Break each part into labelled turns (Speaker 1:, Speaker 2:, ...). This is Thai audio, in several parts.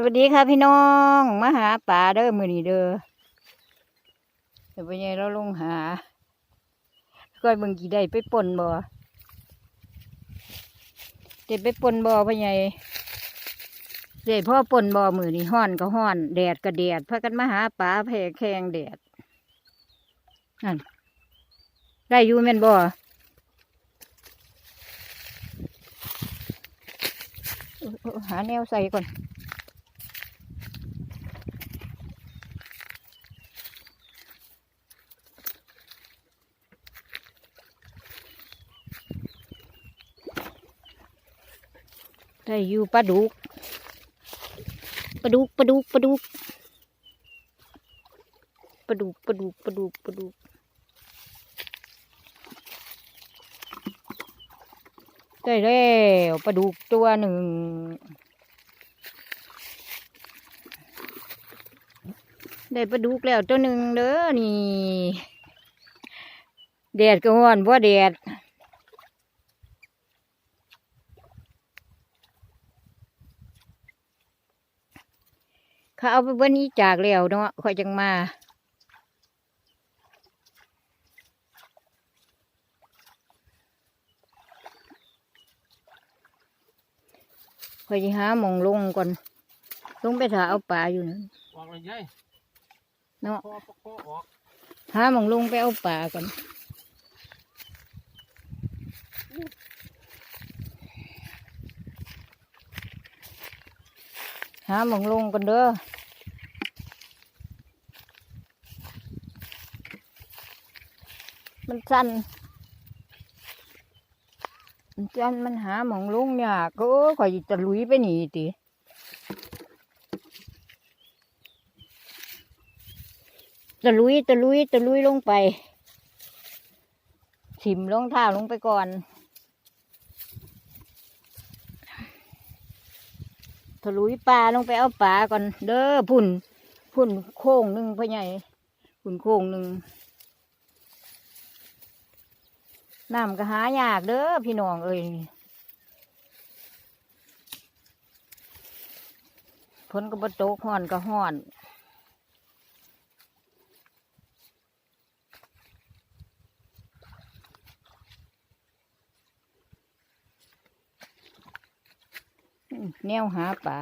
Speaker 1: สวัสดีค่ะพี่น้องมาหาป่าเด้อมือนี้เด้อเดี๋ยวไปไงเราลงหาก้อยเบิ่งกี่ได้ไปปนบ่เด็ดไปปนบ่พ่อใหญ่เด็ดพ่อปนบ่มือนี้ห้อนก็ห้อน แดดก็แดดพากันมาหาป่าแผ่แข่งแดดนั่นได้อยู่แม่นบ่ออเออหาแนวใส่ก่อน ได้อยู่ปลาดุกปลาดุกปลาดุกปลาดุกปลาดุกปลาดุกปลาดุกปลาดุกได้แล้วปลาดุกตัวหนึ่งได้ปลาดุกแล้วตัวหนึ่งเด้อนี่แดดก็ร้อนเพราะแดด เขาเอาไปเบิ้นี้จากแล้วเนาะค่อยจังมาค่อยจะหาหมองลงก่อนลงไปถ่าเอาปลาอยู่นั่น
Speaker 2: ออกเลยยัย
Speaker 1: เนาะ
Speaker 2: คอคอออก
Speaker 1: หาหมองลงไปเอาปลาก่อน หาหมองลงก่อนเด้อมันสั้นมันสั้นมันหาหมองลงเนี่ยก็ข่อยจะลุยไปหนีติตะลุยตะลุยตะลุยลงไป ถิ่มรองท้าลงไปก่อนตะ ลุยปลาลงไปเอาปลาก่อนเด้อพุ่น พุ่นโค้งหนึ่งพ่อใหญ่พุ่นโค้งหนึ่งน้ำก็หายากเด้อพี่น้องเอ้ยฝนก็บ่ตกห่อนก็ห่อน แนวหาป่า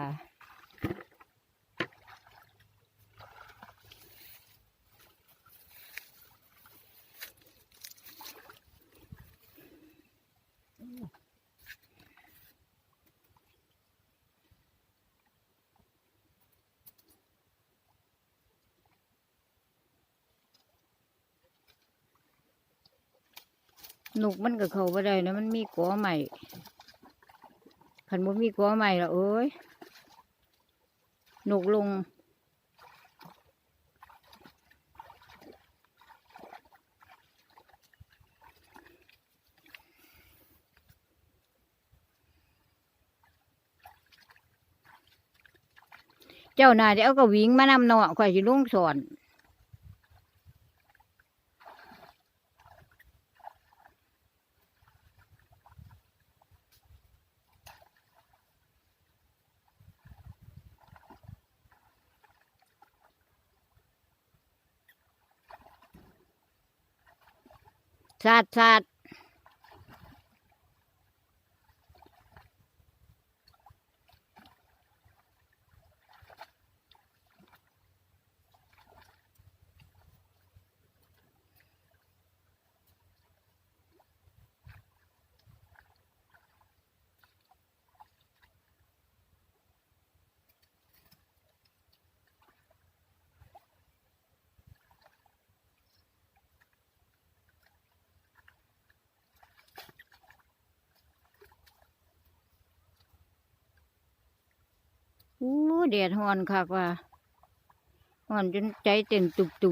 Speaker 1: หนุกมันก็เข้าไปได้นะมันมีกอใหม่ ขันบ่มีกอใหม่ละเอ้ยหนุกลง เจ้านาเจะเอากระวิงมานำเนาะข่อยสิลงสอน cat. แดดฮอนคักว่าฮอนจนใจเต้นตุบตุ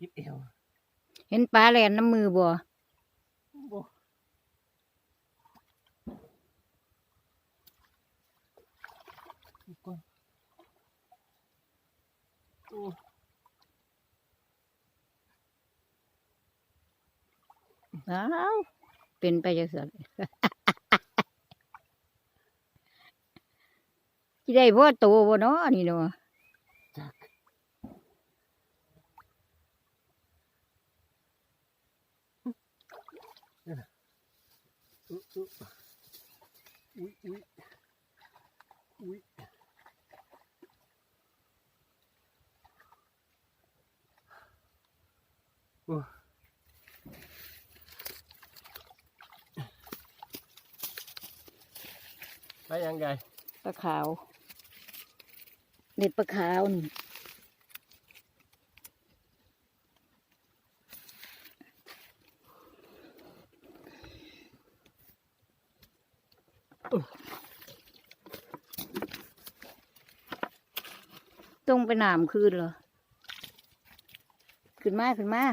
Speaker 2: ยิบเอว
Speaker 1: เห็นปลาแลนน้ำมือบ่
Speaker 2: บ่อีกก่อนโอ้
Speaker 1: อ้าวเป็นไปจังซั่นสิได้พ่อโตบ่เนาะนี่เนาะ
Speaker 2: จักเดี๋ยวนะ อุ๊ยอุ๊ยอุ๊ยโอ้ไปยังไง
Speaker 1: ปลาขาว เด็ดปลาขาวนี่ ต้องไปหนามคืนเหรอ ขึ้นมา ขึ้นมา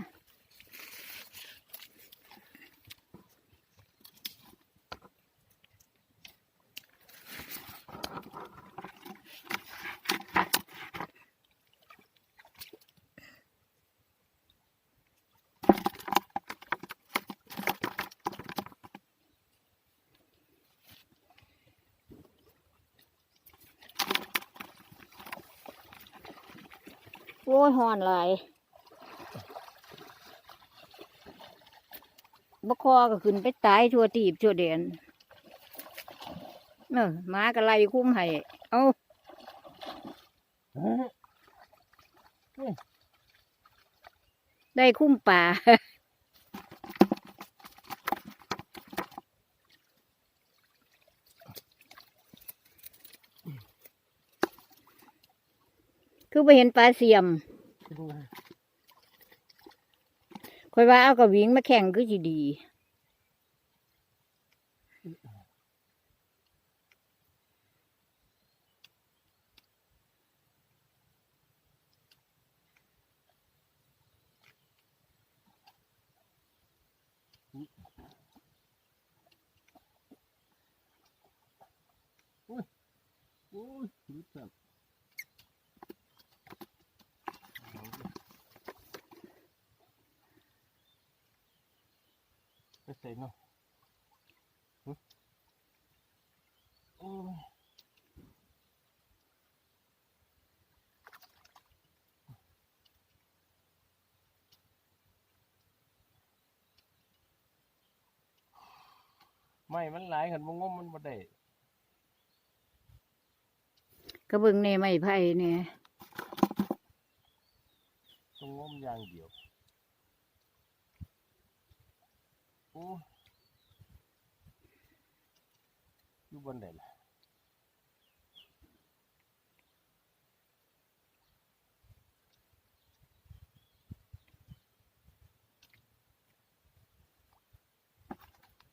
Speaker 1: อ้ยหอนหลายบกคอก็ขึ้นไปตายทั่วตีบทั่วเดนเออหมาก็ไล่คุ้มให้เอาได้คุ้มป่า ไปเห็นปลาเสียมคอยว่าเอากับวิ่งมาแข่งคือสิดี
Speaker 2: โอ้ยรู้ ไปใส่เนาะหึโอ้ยไม่มันหลายขันมงมมันบ่ได้
Speaker 1: ก็เบิ่งในไม้ไผ่เนี่ย
Speaker 2: ต้องงมอย่างเดียว โอ้อยู่บนไหนล่ะ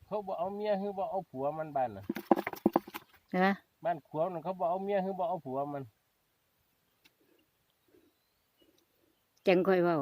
Speaker 2: เขาบอกเอาเมียคือบอกเอาผัวมันบ้านน่ะ
Speaker 1: นะ
Speaker 2: บ้านขวาวนั่นเขาบอกเอาเมียคือบอกเอาผัวมัน
Speaker 1: จังค่อยเว้า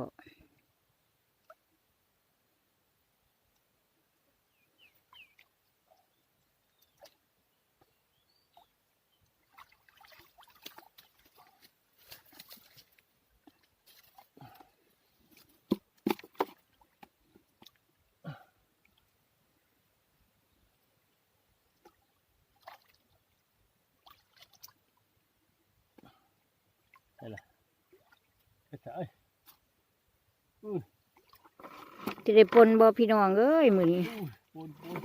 Speaker 2: ไปเถอะเอ้ยอุ้ย
Speaker 1: จะได้ปนบ่พี่น้องเอ้ยมือนี้
Speaker 2: ปูนปูน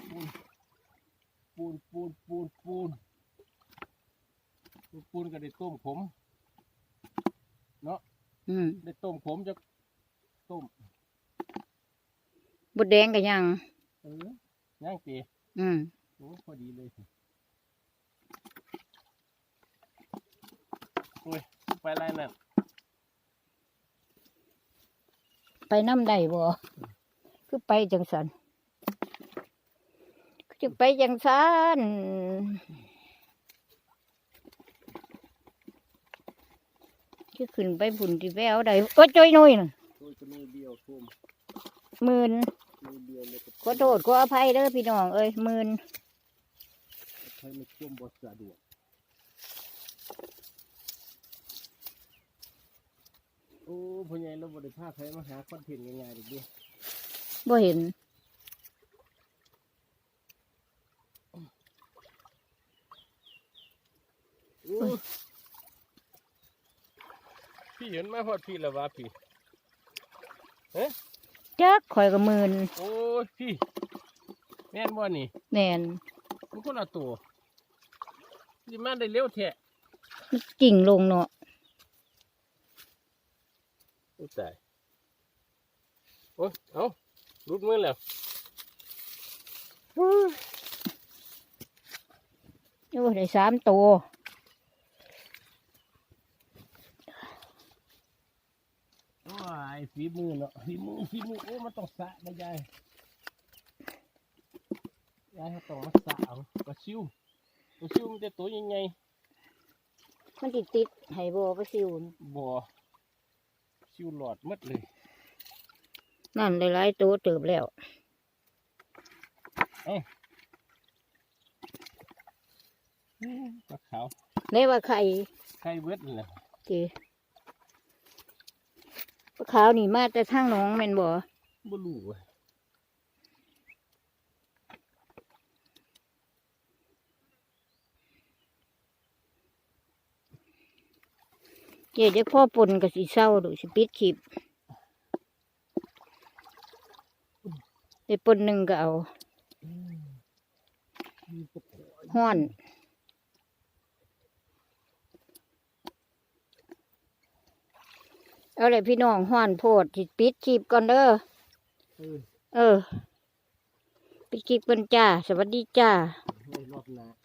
Speaker 2: ปูนปูนปูนปูนปูนปูนก็ได้ต้มขม
Speaker 1: อืม
Speaker 2: ได้ต้มขมจะต้ม
Speaker 1: บดแดงก็ยัง
Speaker 2: เออย่างตี
Speaker 1: อืม
Speaker 2: โอ้พอดีเลยโอ้ยไปไรนั่น
Speaker 1: ไปน้ำได้บ่ คือไปจังสันคือจะไปจังสันที่ขึ้นไปผุนที่แววใดโอ้ยจ้อยน้อยน่ะ
Speaker 2: ตัวจะมีเดียวทุ่ม
Speaker 1: หมื่น
Speaker 2: มีเดียวเลยก็
Speaker 1: ขอโทษขออภัยเด้อพี่น้องเอ้ยหมื่น
Speaker 2: ใช้ไม่ท่วมบ่สะดวกโอ้พ่อใหญ่เราบริภาคใครมาหาคอนเทนต์ง่ายๆดิเด้
Speaker 1: บ่เห็น
Speaker 2: โอ้พี่เห็นไหมพอดพี่ละวะพี่
Speaker 1: จักข่อยก็หมื่น
Speaker 2: โอ้ยพี่แม่นบ่นี่
Speaker 1: แน่น
Speaker 2: มันคนละตัวสิมาได้เร็วแท้
Speaker 1: มันกิ่งลงเนาะ
Speaker 2: โอ้ตายโอ้ยเอา รุดมือแล้ว
Speaker 1: โอ้ยได้สามตัว
Speaker 2: โอ้ยฝีมือเนาะฝีมือฝีมือโอ้มันต้องสะนะยายยายเขาต้องมาสะเอาปลาซิวปลาซิวมันจะตัวยังไง
Speaker 1: มันติดติดๆให้บ่ไปซิวน่ะ
Speaker 2: บ่ซิวหลอดหมดเลย
Speaker 1: นั่นหลายๆตัวเติบแล้ว
Speaker 2: ปลาขาว
Speaker 1: ได้ว่าไข่
Speaker 2: ไข่เบิดนี่แหละ
Speaker 1: เจปลาขาวนี่มาแต่ทางหน้องแม่นบ่
Speaker 2: บ่รู้เว้ย
Speaker 1: เจเด็กพ่อปนก็สิเศร้าดูสิปิดคลิป ได้ปนหนึ่งก็เอา
Speaker 2: มีปลาขาว
Speaker 1: ห้อนเอาเลยพี่น้องห้อนโพดสิปิดคลิปก่อนเด้อ
Speaker 2: เออ
Speaker 1: เออปิดคลิปกันจ้า สวัสดีจ้า
Speaker 2: ในรอบหน้า